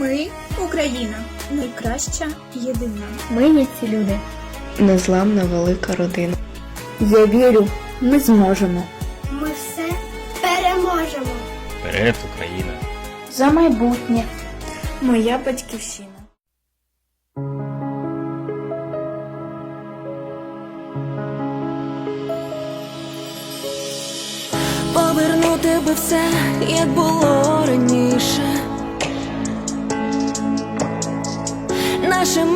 Ми Україна, найкраща єдина. Ми є ці люди. Незламна велика родина. Я вірю, ми зможемо. Ми все переможемо. Вперед, Україна! За майбутнє, моя батьківщина. Повернути би все, як було.